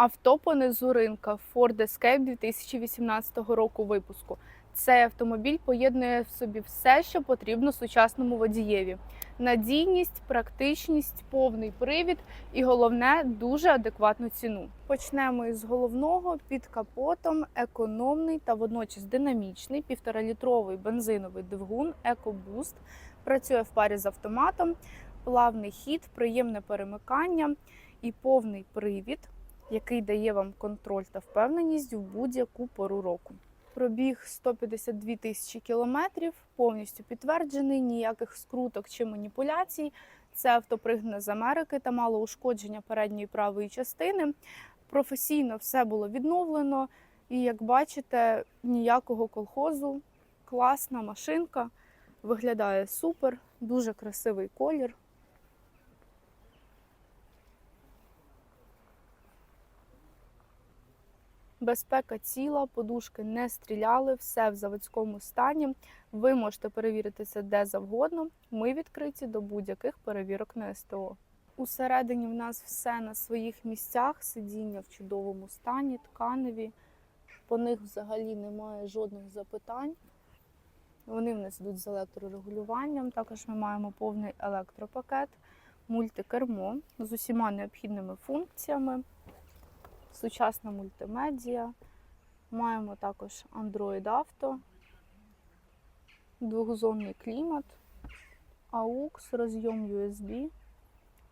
Авто понизу ринка Ford Escape 2018 року випуску. Цей автомобіль поєднує в собі все, що потрібно сучасному водієві: надійність, практичність, повний привід і головне дуже адекватну ціну. Почнемо із головного під капотом економний та водночас динамічний півторалітровий бензиновий двигун EcoBoost. Працює в парі з автоматом, плавний хід, приємне перемикання і повний привід який дає вам контроль та впевненість в будь-яку пору року. Пробіг 152 тисячі кілометрів, повністю підтверджений, ніяких скруток чи маніпуляцій. Це авто пригнане з Америки та мало ушкодження передньої правої частини. Професійно все було відновлено, і як бачите, ніякого колхозу, класна машинка, виглядає супер, дуже красивий колір. Безпека ціла, подушки не стріляли, все в заводському стані. Ви можете перевірити це де завгодно. Ми відкриті до будь-яких перевірок на СТО. Усередині в нас все на своїх місцях, сидіння в чудовому стані, тканеві. По них взагалі немає жодних запитань. Вони в нас йдуть з електрорегулюванням. Також ми маємо повний електропакет, мультикермо з усіма необхідними функціями сучасна мультимедіа. Маємо також Android Auto, двохзонний клімат, AUX, розйом USB,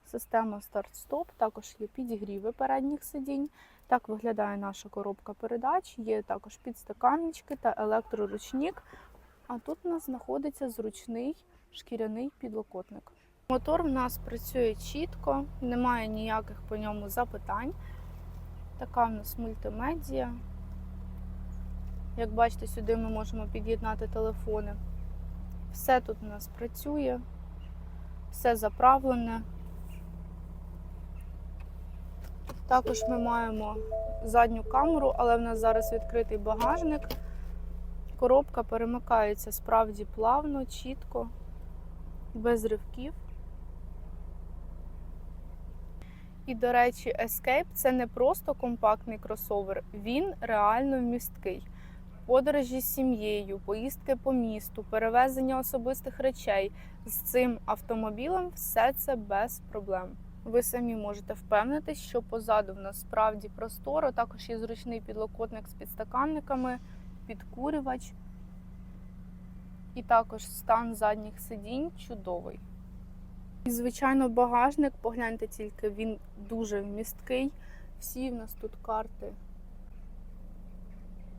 система старт-стоп, також є підігріви передніх сидінь. Так виглядає наша коробка передач. Є також підстаканнички та електроручник. А тут у нас знаходиться зручний шкіряний підлокотник. Мотор в нас працює чітко, немає ніяких по ньому запитань. Така в нас мультимедіа. Як бачите, сюди ми можемо під'єднати телефони. Все тут у нас працює, все заправлене. Також ми маємо задню камеру, але в нас зараз відкритий багажник. Коробка перемикається справді плавно, чітко, без ривків. І, до речі, Escape це не просто компактний кросовер, він реально вмісткий. Подорожі з сім'єю, поїздки по місту, перевезення особистих речей з цим автомобілем все це без проблем. Ви самі можете впевнитись, що позаду в нас справді просторо, також є зручний підлокотник з підстаканниками, підкурювач. І також стан задніх сидінь чудовий. І, звичайно, багажник, погляньте тільки, він дуже вмісткий. Всі в нас тут карти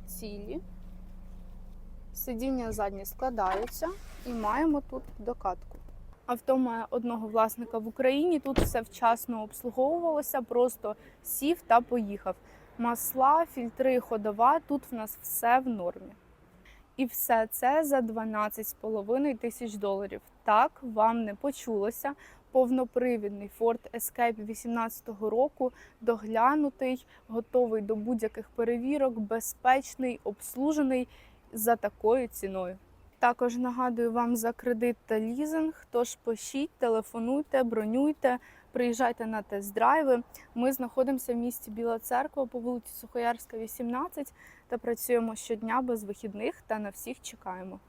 цілі. Сидіння задні складаються і маємо тут докатку. Авто має одного власника в Україні. Тут все вчасно обслуговувалося, просто сів та поїхав. Масла, фільтри, ходова. Тут в нас все в нормі. І все це за 12,5 тисяч доларів. Так, вам не почулося. Повнопривідний Ford Escape 2018 року, доглянутий, готовий до будь-яких перевірок, безпечний, обслужений за такою ціною. Також нагадую вам за кредит та лізинг. Тож пишіть, телефонуйте, бронюйте, приїжджайте на тест-драйви. Ми знаходимося в місті Біла Церква по вулиці Сухоярська, 18 та працюємо щодня без вихідних та на всіх чекаємо.